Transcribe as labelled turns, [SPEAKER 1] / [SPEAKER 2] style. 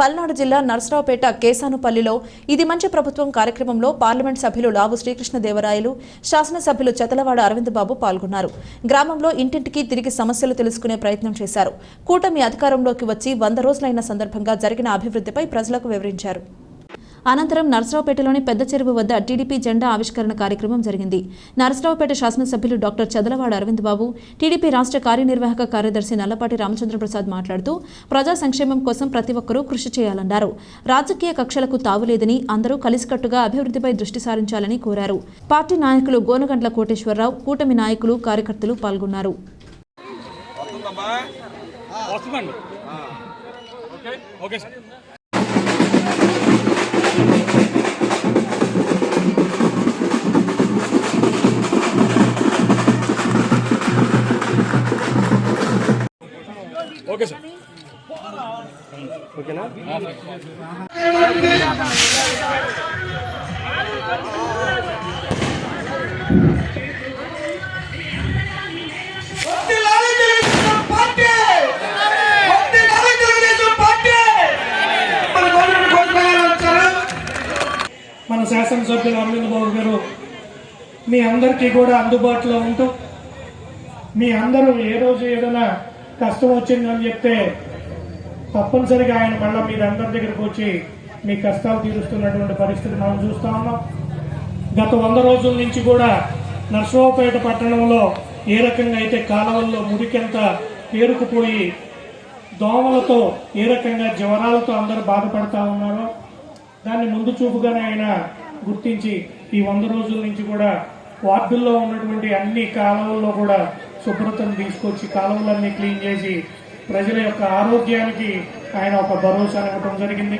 [SPEAKER 1] పల్నాడు జిల్లా నర్సరావుపేట కేసానుపల్లిలో ఇది మంచి ప్రభుత్వం కార్యక్రమంలో పార్లమెంట్ సభ్యులు లావు శ్రీకృష్ణదేవరాయలు శాసనసభ్యులు చెతలవాడ అరవింద్ బాబు పాల్గొన్నారు. గ్రామంలో ఇంటింటికి తిరిగి సమస్యలు తెలుసుకునే ప్రయత్నం చేశారు. కూటమి అధికారంలోకి వచ్చి వంద రోజులైన సందర్భంగా జరిగిన అభివృద్ధిపై ప్రజలకు వివరించారు. అనంతరం నర్సరావుపేటలోని పెద్ద చెరువు వద్ద టీడీపీ జెండా ఆవిష్కరణ కార్యక్రమం జరిగింది. నర్సరావుపేట శాసనసభ్యులు డాక్టర్ చదలవాడ అరవింద్ బాబు టీడీపీ రాష్ట్ర కార్యనిర్వాహక కార్యదర్శి నల్లపాటి రామచంద్ర ప్రసాద్ మాట్లాడుతూ ప్రజా సంక్షేమం కోసం ప్రతి ఒక్కరూ కృషి చేయాలన్నారు. రాజకీయ కక్షలకు తావులేదని అందరూ కలిసికట్టుగా అభివృద్ధిపై దృష్టి సారించాలని కోరారు. పార్టీ నాయకులు గోనగండ్ల కోటేశ్వరరావు కూటమి నాయకులు కార్యకర్తలు పాల్గొన్నారు.
[SPEAKER 2] Okay okay okay sir. ఓకేనా?
[SPEAKER 3] మన
[SPEAKER 4] శాసనసభ్యులు అరవింద్ బాబు గారు మీ అందరికీ కూడా అందుబాటులో ఉంటూ మీ అందరూ ఏ రోజు ఏదైనా కష్టం వచ్చిందని చెప్తే తప్పనిసరిగా ఆయన మళ్ళీ మీరు అందరి దగ్గరకు వచ్చి మీ కష్టాలు తీరుస్తున్నటువంటి పరిస్థితి మనం చూస్తా ఉన్నాం. గత వంద రోజుల నుంచి కూడా నర్సరావుపేట పట్టణంలో ఏ రకంగా అయితే కాలువల్లో మురికెంత పేరుకుపోయి దోమలతో ఏ రకంగా జ్వరాలతో అందరూ బాధపడతా ఉన్నారో దాన్ని ముందు చూపుగానే ఆయన గుర్తించి ఈ వంద రోజుల నుంచి కూడా వార్డుల్లో ఉన్నటువంటి అన్ని కాలువల్లో కూడా శుభ్రతను తీసుకొచ్చి కాలువలన్నీ క్లీన్ చేసి ప్రజల యొక్క ఆరోగ్యానికి ఆయన ఒక భరోసా ఇవ్వడం జరిగింది.